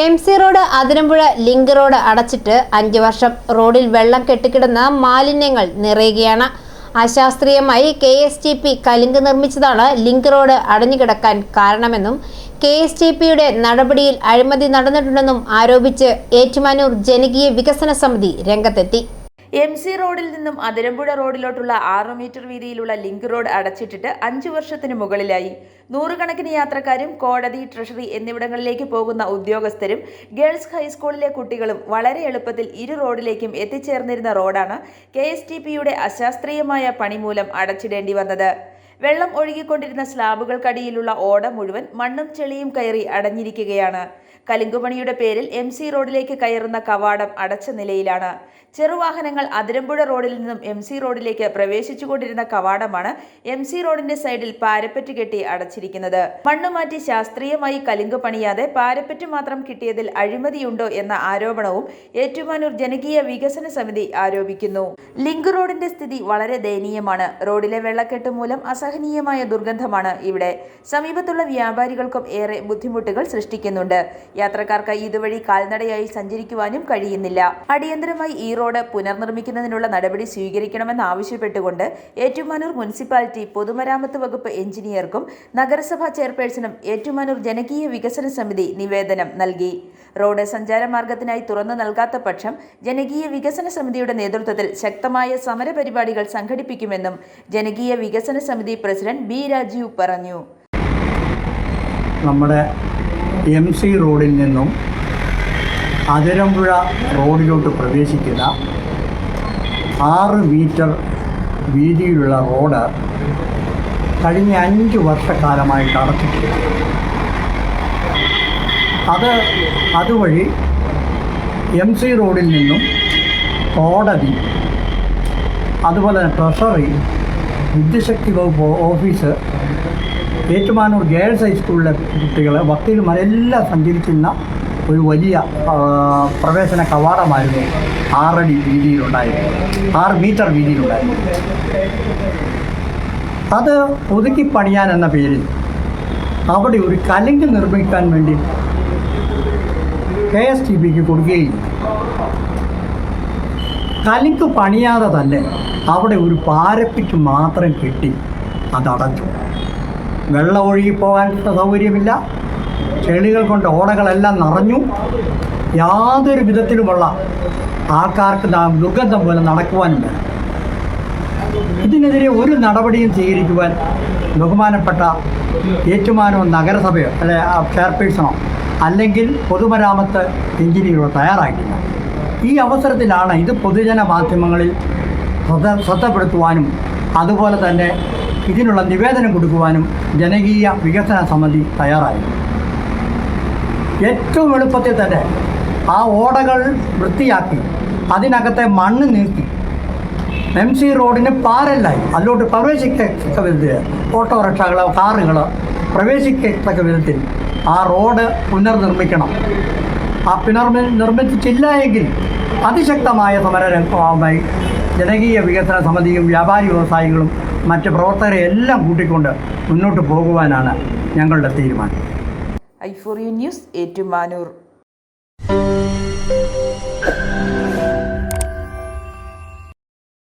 M C road Athirampuzha link road അടച്ചിട്ട് അഞ്ചു വർഷം റോഡിൽ വെള്ളം കെട്ടിക്കിടന്ന് മാലിന്യങ്ങൾ നിറയുകയാണ്. അശാസ്ത്രീയമായി കെ എസ് ടി പി കലിങ്ക് നിർമ്മിച്ചതാണ് ലിങ്ക് റോഡ് അടഞ്ഞുകിടക്കാൻ കാരണമെന്നും കെ എസ് ടി പിയുടെ നടപടിയിൽ അഴിമതി നടന്നിട്ടുണ്ടെന്നും ആരോപിച്ച് ഏറ്റുമാനൂർ ജനകീയ വികസന സമിതി രംഗത്തെത്തി. എം സി റോഡിൽ നിന്നും അതിരമ്പുഴ റോഡിലോട്ടുള്ള ആറ് മീറ്റർ വീതിയിലുള്ള ലിങ്ക് റോഡ് അടച്ചിട്ടിട്ട് അഞ്ചു വർഷത്തിന് മുകളിലായി. നൂറുകണക്കിന് യാത്രക്കാരും കോടതി ട്രഷറി എന്നിവിടങ്ങളിലേക്ക് പോകുന്ന ഉദ്യോഗസ്ഥരും ഗേൾസ് ഹൈസ്കൂളിലെ കുട്ടികളും വളരെ എളുപ്പത്തിൽ ഇരു റോഡിലേക്കും എത്തിച്ചേർന്നിരുന്ന റോഡാണ് കെ അശാസ്ത്രീയമായ പണിമൂലം അടച്ചിടേണ്ടി വന്നത്. വെള്ളം ഒഴുകിക്കൊണ്ടിരുന്ന സ്ലാബുകൾക്കടിയിലുള്ള ഓട മുഴുവൻ മണ്ണും ചെളിയും കയറി അടഞ്ഞിരിക്കുകയാണ്. കലിങ്കുമണിയുടെ പേരിൽ എം സി റോഡിലേക്ക് കയറുന്ന കവാടം അടച്ച നിലയിലാണ്. ചെറുവാഹനങ്ങൾ അതിരമ്പുഴ റോഡിൽ നിന്നും എം സി റോഡിലേക്ക് പ്രവേശിച്ചുകൊണ്ടിരുന്ന കവാടമാണ് എം സി റോഡിന്റെ സൈഡിൽ പാരപ്പറ്റ് കെട്ടി അടച്ചിരിക്കുന്നത്. മണ്ണ് മാറ്റി ശാസ്ത്രീയമായി കലിങ്ക് പണിയാതെ പാരപ്പറ്റ് മാത്രം കിട്ടിയതിൽ അഴിമതിയുണ്ടോ എന്ന ആരോപണവും ഏറ്റുമാനൂർ ജനകീയ വികസന സമിതി ആരോപിക്കുന്നു. ലിങ്ക് റോഡിന്റെ സ്ഥിതി വളരെ ദയനീയമാണ്. റോഡിലെ വെള്ളക്കെട്ട് മൂലം അസഹനീയമായ ദുർഗന്ധമാണ് ഇവിടെ. സമീപത്തുള്ള വ്യാപാരികൾക്കും ഏറെ ബുദ്ധിമുട്ടുകൾ സൃഷ്ടിക്കുന്നുണ്ട്. യാത്രക്കാർക്ക് ഇതുവഴി കാൽനടയായി സഞ്ചരിക്കുവാനും കഴിയുന്നില്ല. അടിയന്തരമായി ഈ റോഡ് പുനർനിർമ്മിക്കുന്നതിനുള്ള നടപടി സ്വീകരിക്കണമെന്ന് ആവശ്യപ്പെട്ടുകൊണ്ട് ഏറ്റുമാനൂർ മുനിസിപ്പാലിറ്റി പൊതുമരാമത്ത് വകുപ്പ് എഞ്ചിനീയർക്കും നഗരസഭാ ചെയർപേഴ്സണും ഏറ്റുമാനൂർ ജനകീയ വികസന സമിതി നിവേദനം നൽകി. റോഡ് സഞ്ചാരമാർഗത്തിനായി തുറന്നു നൽകാത്ത പക്ഷം ജനകീയ വികസന സമിതിയുടെ നേതൃത്വത്തിൽ ശക്തമായ സമരപരിപാടികൾ സംഘടിപ്പിക്കുമെന്നും ജനകീയ വികസന സമിതി പ്രസിഡന്റ് ബി രാജീവ് പറഞ്ഞു. നമ്മുടെ എം സി റോഡിൽ നിന്നും അതിരമ്പുഴ റോഡിലോട്ട് പ്രവേശിക്കുന്ന ആറ് മീറ്റർ വീതിയിലുള്ള റോഡ് കഴിഞ്ഞ അഞ്ച് വർഷക്കാലമായി നടത്തിയിട്ടുണ്ട് അത് അതുവഴി എം സി റോഡിൽ നിന്നും കോടതി അതുപോലെ തന്നെ ട്രഷറി വിദ്യശക്തി വകുപ്പ് ഓഫീസ് ഏറ്റുമാനൂർ ഗേൾസ് ഹൈസ്കൂളിലെ കുട്ടികൾ വക്കീലുമാരെല്ലാം സഞ്ചരിക്കുന്ന ഒരു വലിയ പ്രവേശന കവാടമായിരുന്നു ആറടി വീതിയിലുണ്ടായിരുന്നു ആറ് മീറ്റർ വീതിയിലുണ്ടായിരുന്നു. അത് ഒതുക്കി പണിയാൻ എന്ന പേരിൽ അവിടെ ഒരു കലിങ്ക് നിർമ്മിക്കാൻ വേണ്ടി കെ എസ് ടി ബിക്ക് കൊടുക്കുകയും കലിങ്ക് പണിയാതെ തന്നെ അവിടെ ഒരു പാരപ്പിറ്റ് മാത്രം കെട്ടി അതടച്ചു വെള്ളം ഒഴുകി പോകാൻ സൗകര്യമില്ല. ചെളികൾ കൊണ്ട് ഓടകളെല്ലാം നിറഞ്ഞു. യാതൊരു വിധത്തിലുമുള്ള ആൾക്കാർക്ക് ദുർഗന്ധം പോലെ നടക്കുവാനും വേണം ഇതിനെതിരെ ഒരു നടപടിയും സ്വീകരിക്കുവാൻ ബഹുമാനപ്പെട്ട ഏറ്റുമാനോ നഗരസഭയോ അല്ലെ ചെയർപേഴ്സണോ അല്ലെങ്കിൽ പൊതുമരാമത്ത് എഞ്ചിനീയറോ തയ്യാറാക്കില്ല ഈ അവസരത്തിലാണ് ഇത് പൊതുജന മാധ്യമങ്ങളിൽ ശ്രദ്ധ ശ്രദ്ധപ്പെടുത്തുവാനും അതുപോലെ തന്നെ ഇതിനുള്ള നിവേദനം കൊടുക്കുവാനും ജനകീയ വികസന സമിതി തയ്യാറായി. ഏറ്റവും എളുപ്പത്തിൽ തന്നെ ആ ഓടകൾ വൃത്തിയാക്കി അതിനകത്തെ മണ്ണ് നീക്കി. എം സി റോഡിന് പാരല്ലായി. അതിലോട്ട് പ്രവേശിക്കത്തക്ക വിധത്തിൽ ഓട്ടോറിക്ഷകളോ കാറുകളോ പ്രവേശിക്കത്തക്ക വിധത്തിൽ ആ റോഡ് പുനർനിർമ്മിക്കണം. ആ പുനർ നിർമ്മിച്ചിട്ടില്ല എങ്കിൽ അതിശക്തമായ സമരരംഗമായി ജനകീയ വികസന സമിതിയും വ്യാപാരി വ്യവസായികളും മറ്റ് പ്രവർത്തകരെ എല്ലാം കൂട്ടിക്കൊണ്ട് മുന്നോട്ട് പോകുവാനാണ് ഞങ്ങളുടെ തീരുമാനം. ഐഫോറിയൻ ന്യൂസ് ഏറ്റുമാനൂർ.